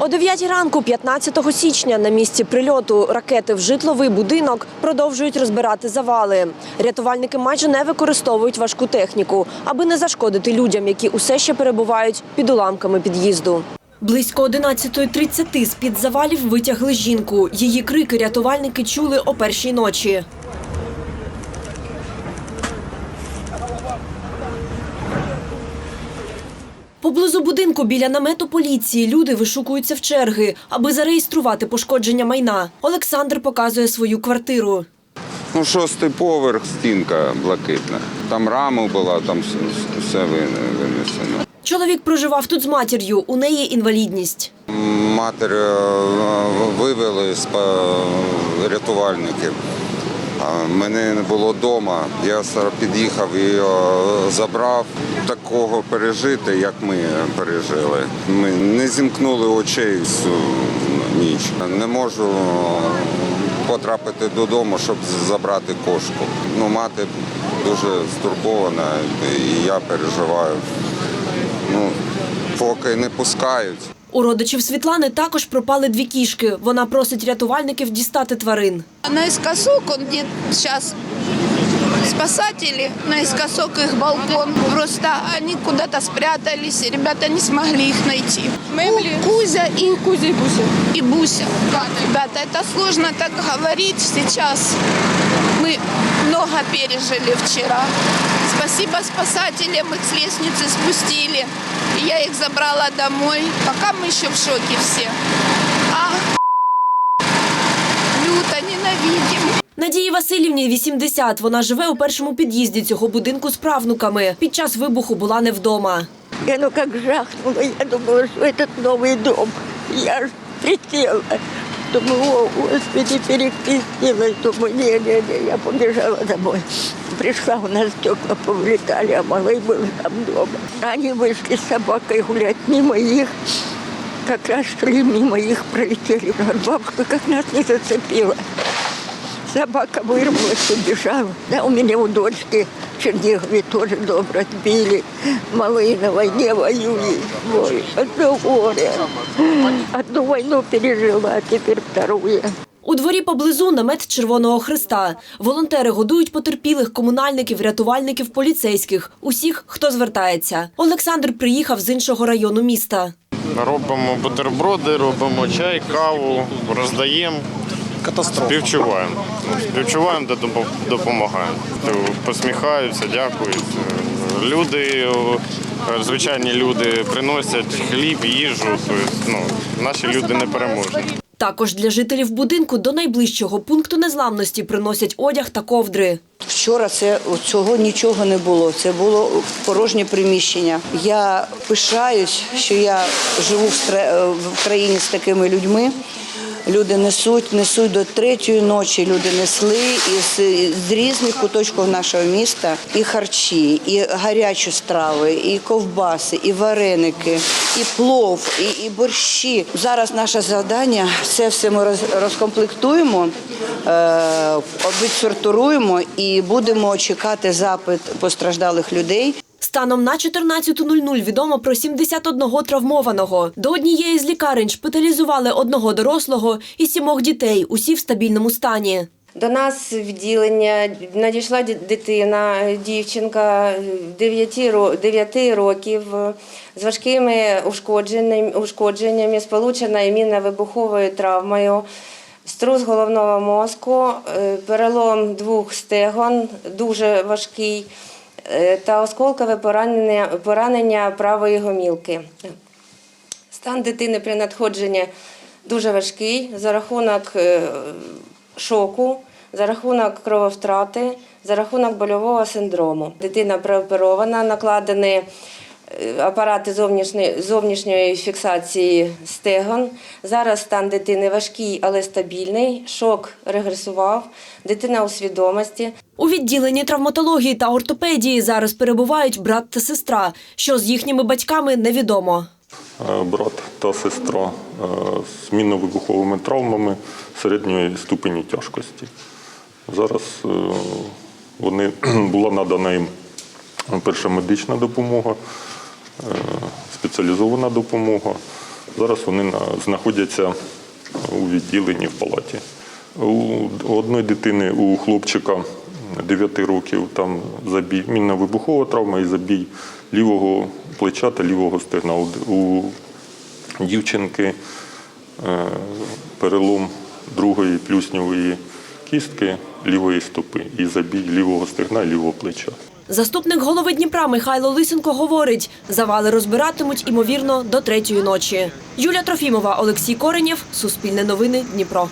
О 9 ранку, 15 січня, на місці прильоту ракети в житловий будинок продовжують розбирати завали. Рятувальники майже не використовують важку техніку, аби не зашкодити людям, які усе ще перебувають під уламками під'їзду. Близько 11.30 з-під завалів витягли жінку. Її крики рятувальники чули о першій ночі. Поблизу будинку біля намету поліції люди вишукуються в черги, аби зареєструвати пошкодження майна. Олександр показує свою квартиру. Ну, шостий поверх, стінка блакитна. Там рама була, там все, винесено. Чоловік проживав тут з матір'ю, у неї інвалідність. Матір е, вивели з рятувальників. Мене не було вдома. Я під'їхав і забрав. Такого пережити, як ми пережили. Ми не зімкнули очей всю ніч. Не можу потрапити додому, щоб забрати кошку. Ну, мати дуже стурбована, і я переживаю. Ну, поки не пускають. У родичів Світлани також пропали дві кішки. Вона просить рятувальників дістати тварин. Наискосок где сейчас спасатели, наискосок их балкон. Просто они куда-то спрятались, и ребята не смогли их найти. Мебли. Ку- Кузя и, Кузя и Буся. и Буся. Ребята, это сложно так говорить сейчас. Мы много пережили вчера. Спасибо спасателям, их с лестницы спустили. И я их забрала домой. Пока мы еще в шоке все. А люто ненавидим. Надії Васильівні 80. Вона живе у першому під'їзді цього будинку з правнуками. Під час вибуху була не вдома. Я ну как жахнула, я думала, что этот новый дом. Я аж летела. Думаю, о, Господи, перекрестилась. Думаю, не-не-не, я побежала домой. Пришла, у нас стекла повлетали, а малый был там дома. Они вышли с собакой гулять мимо их. Как раз шли мимо их, пролетели. Говорю, Бабушка, как нас не зацепила. Собака вырвалась, убежала. Да, у меня у дочки в Чернигове тоже дом разбили. Малые на войне воюют. Ой, одно горе. Одну войну пережила, а теперь вторую. У дворі поблизу намет Червоного Христа. Волонтери годують потерпілих комунальників, рятувальників, поліцейських, усіх, хто звертається. Олександр приїхав з іншого району міста. Робимо бутерброди, робимо чай, каву, роздаємо. Катастрофа. Співчуваємо. Співчуваємо, де допо- допомагаємо. Посміхаються, дякують. Люди, звичайні люди приносять хліб, їжу. Тобто, ну, наші люди не переможні. Також для жителів будинку до найближчого пункту незламності приносять одяг та ковдри. Вчора це цього нічого не було. Це було порожнє приміщення. Я пишаюсь, що я живу в країні з такими людьми. Люди несуть, несуть до третьої ночі. Люди несли із з різних куточків нашого міста і харчі, і гарячі страви, і ковбаси, і вареники, і плов, і, і борщі. Зараз наше завдання це все ми роз- розкомплектуємо, е, і будемо чекати запит постраждалих людей. Станом на 14.00 відомо про 71 травмованого. До однієї з лікарень шпиталізували одного дорослого і сімох дітей, усі в стабільному стані. До нас відділення надійшла дитина, дівчинка 9, років е, з важкими ушкодженнями, сполучена імінно-вибуховою травмою, струс головного мозку, е, перелом двох стегон, дуже важкий, е, та осколкове поранення, поранення правої гомілки. Стан дитини при надходженні дуже важкий за рахунок е, шоку, за рахунок крововтрати, за рахунок больового синдрому. Дитина прооперована, накладені е, апарати зовнішньої, зовнішньої фіксації стегон. Зараз стан дитини важкий, але стабільний. Шок регресував. Дитина у свідомості. У відділенні травматології та ортопедії зараз перебувають брат та сестра. Що з їхніми батьками невідомо. Е, брат та сестра е, з мінно-вибуховими травмами середньої ступені тяжкості. Зараз е, вони була надана їм перша медична допомога, е, спеціалізована допомога. Зараз вони знаходяться у відділенні в палаті. У одної дитини, у хлопчика 9 років, там забій, мінно-вибухова травма і забій лівого плеча та лівого стегна. У дівчинки е, перелом другої плюсньової кістки лівої стопи і забій лівого стегна і лівого плеча. Заступник голови Дніпра Михайло Лисенко говорить, завали розбиратимуть, імовірно, до третьої ночі. Юлія Трофімова, Олексій Коренєв, Суспільне новини, Дніпро.